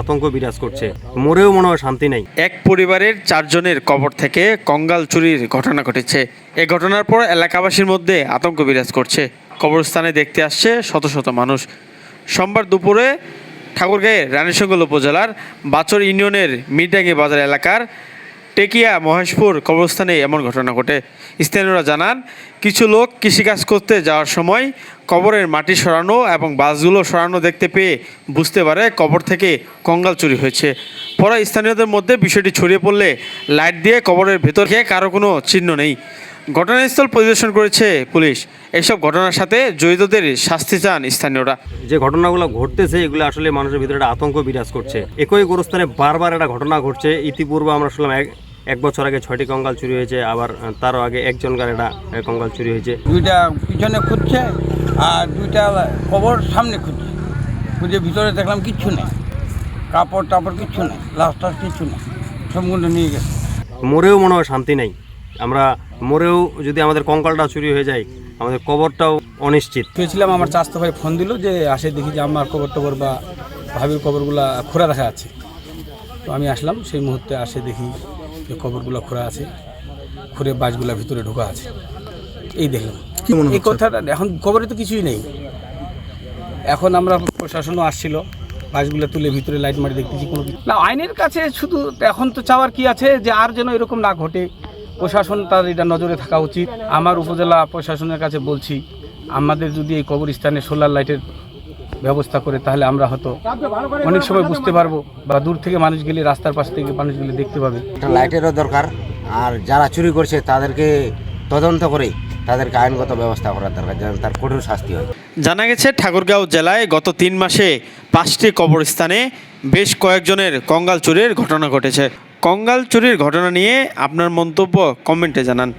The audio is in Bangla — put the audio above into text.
আতঙ্ক বিরাজ করছে। মোরেও মনে হয় শান্তি নেই। এক পরিবারের চারজনের কবর থেকে কঙ্গাল চুরির ঘটনা ঘটেছে। এ ঘটনার পর এলাকাবাসীর মধ্যে আতঙ্ক বিরাজ করছে। কবরস্থানে দেখতে আসছে শত শত মানুষ। সোমবার দুপুরে ঠাকুরগাঁয়ের রানীশঙ্গল উপজেলার বাচর ইউনিয়নের মিরডাঙ্গি বাজার এলাকার টেকিয়া মহেশপুর কবরস্থানে এমন ঘটনা ঘটে। স্থানীয়রা জানান, কিছু লোক কৃষিকাজ করতে যাওয়ার সময় কবরের মাটি সরানো এবং বাসগুলো সরানো দেখতে পেয়ে বুঝতে পারে কবর থেকে কঙ্গাল চুরি হয়েছে। পরে স্থানীয়দের মধ্যে বিষয়টি ছড়িয়ে পড়লে লাইট দিয়ে কবরের ভেতর খেয়ে কারও কোনো চিহ্ন নেই। ঘটনাস্থল পরিদর্শন করেছে পুলিশ। এইসব ঘটনার সাথে জড়িতদের শাস্তি চান স্থানীয়রা। যে ঘটনাগুলো ঘটতেছে, এগুলো আসলে মানুষের ভিতরে একটা আতঙ্ক বিরাজ করছে। একই গোরস্থানে বারবার একটা ঘটনা ঘটছে। ইতিপূর্বে আমরা শুনলাম এক বছর আগে ছয়টি কঙ্কাল চুরি হয়েছে আবার তারও আগে একটা আহ, কঙ্কাল চুরি হয়েছে। দুইটা পিছনে খুঁজছে আর দুইটা কবর সামনে খুঁজছে। খুঁজে ভিতরে দেখলাম কিচ্ছু নেই। কাপড় টাপড় কিচ্ছু নেই লাস্টার কিচ্ছু নেই সম্পূর্ণ নিয়ে গেছে। মরেও মনে হয় শান্তি নেই। আমরা মরেও যদি আমাদের কঙ্কালটা চুরি হয়ে যায় আমাদের কবরটাও অনিশ্চিত। শুয়েছিলাম আমার চাস্তো ভাই ফোন দিল যে আসে দেখি যে আমার কবর টবর বা ভাবির কবরগুলা খোলা রাখা আছে। তো আমি আসলাম সেই মুহূর্তে আসে দেখি যে কবরগুলো খোলা আছে খুঁড়ে বাসগুলা ভিতরে ঢোকা আছে। এই দেখলাম। এই কথাটা এখন কবরে তো কিছুই নেই। এখন আমরা প্রশাসনও আসছিল বাসগুলো তুলে ভিতরে লাইট মারি দেখতেছি কোনো না আইনের কাছে শুধু এখন তো চাওয়ার কি আছে যে আর যেন এরকম না ঘটে। প্রশাসন তার এটা নজরে থাকা উচিত। আমার উপজেলা প্রশাসনের কাছে বলছি আমাদের যদি এই কবরস্থানে সোলার লাইটের ব্যবস্থা করে তাহলে আমরা হয়তো অনেক সময় বুঝতে পারব বা দূর থেকে মানুষ গেলে রাস্তার পাশ থেকে মানুষ গেলে দেখতে পাবে। একটা লাইটেরও দরকার আর যারা চুরি করছে তাদেরকে তদন্ত করে তাদেরকে আইনগত ব্যবস্থা করার দরকার যেন তার কঠোর শাস্তি হয়। জানা গেছে ঠাকুরগাঁও জেলায় গত তিন মাসে পাঁচটি কবরস্থানে বেশ কয়েকজনের কঙ্গাল চুরির ঘটনা ঘটেছে। কঙ্গাল চুরির ঘটনা নিয়ে আপনার মন্তব্য কমেন্টে জানান।